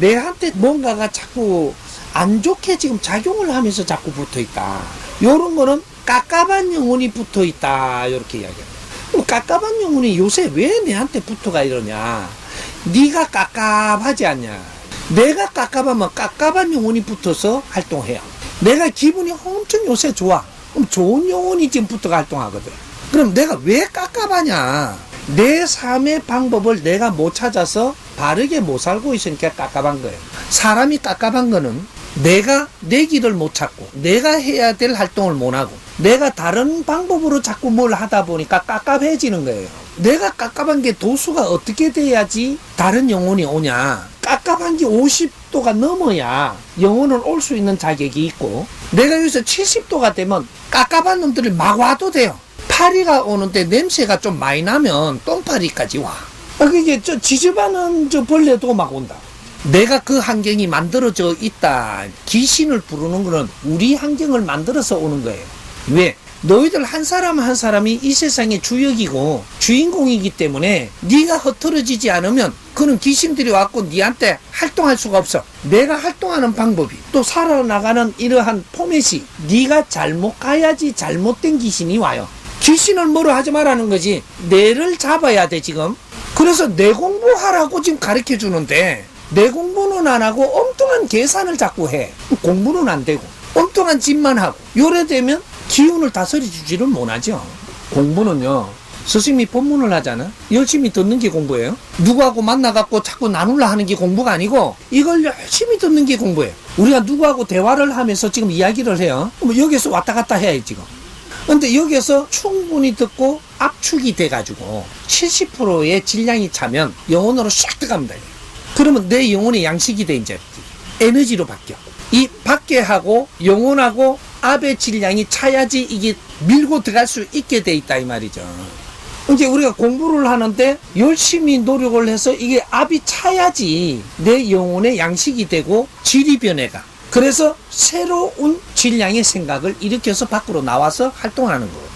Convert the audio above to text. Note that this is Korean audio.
내한테 뭔가가 자꾸 안 좋게 지금 작용을 하면서 자꾸 붙어 있다. 요런 거는 깝깝한 영혼이 붙어 있다. 이렇게 이야기합니다. 그럼 깝깝한 영혼이 요새 왜 내한테 붙어가 이러냐? 네가 깝깝하지 않냐? 내가 깝깝하면 깝깝한 영혼이 붙어서 활동해요. 내가 기분이 엄청 요새 좋아. 그럼 좋은 영혼이 지금 붙어가 활동하거든. 그럼 내가 왜 깝깝하냐? 내 삶의 방법을 내가 못 찾아서 바르게 못 살고 있으니까 깝깝한 거예요. 사람이 깝깝한 거는 내가 내 길을 못 찾고 내가 해야 될 활동을 못 하고 내가 다른 방법으로 자꾸 뭘 하다 보니까 깝깝해지는 거예요. 내가 깝깝한 게 도수가 어떻게 돼야지 다른 영혼이 오냐? 깝깝한 게 50도가 넘어야 영혼은 올수 있는 자격이 있고 내가 여기서 70도가 되면 깝깝한 놈들이 막 와도 돼요. 파리가 오는데 냄새가 좀 많이 나면 똥파리까지 와. 아, 그게 저 지저분한 저 벌레도 막 온다. 내가 그 환경이 만들어져 있다. 귀신을 부르는 거는 우리 환경을 만들어서 오는 거예요. 왜? 너희들 한 사람 한 사람이 이 세상의 주역이고 주인공이기 때문에 네가 흐트러지지 않으면 그는 귀신들이 왔고 네한테 활동할 수가 없어. 내가 활동하는 방법이 또 살아나가는 이러한 포맷이 네가 잘못 가야지 잘못된 귀신이 와요. 귀신을 뭐로 하지 말라는 거지. 뇌를 잡아야 돼 지금. 그래서 내 공부하라고 지금 가르쳐 주는데 내 공부는 안 하고 엉뚱한 계산을 자꾸 해. 공부는 안 되고 엉뚱한 짓만 하고 요래 되면 기운을 다스려 주지를 못하죠. 공부는요. 스승이 법문을 하잖아. 열심히 듣는 게 공부예요. 누구하고 만나갖고 자꾸 나눌라 하는 게 공부가 아니고 이걸 열심히 듣는 게 공부예요. 우리가 누구하고 대화를 하면서 지금 이야기를 해요. 뭐 여기서 왔다 갔다 해야 지금. 근데 여기서 충분히 듣고 압축이 돼가지고 70%의 질량이 차면 영혼으로 샥 들어갑니다. 그러면 내 영혼의 양식이 돼 이제 에너지로 바뀌어. 이 밖에 하고 영혼하고 압의 질량이 차야지 이게 밀고 들어갈 수 있게 돼 있다 이 말이죠. 이제 우리가 공부를 하는데 열심히 노력을 해서 이게 압이 차야지 내 영혼의 양식이 되고 질이 변해가. 그래서 새로운 질량의 생각을 일으켜서 밖으로 나와서 활동하는 거예요.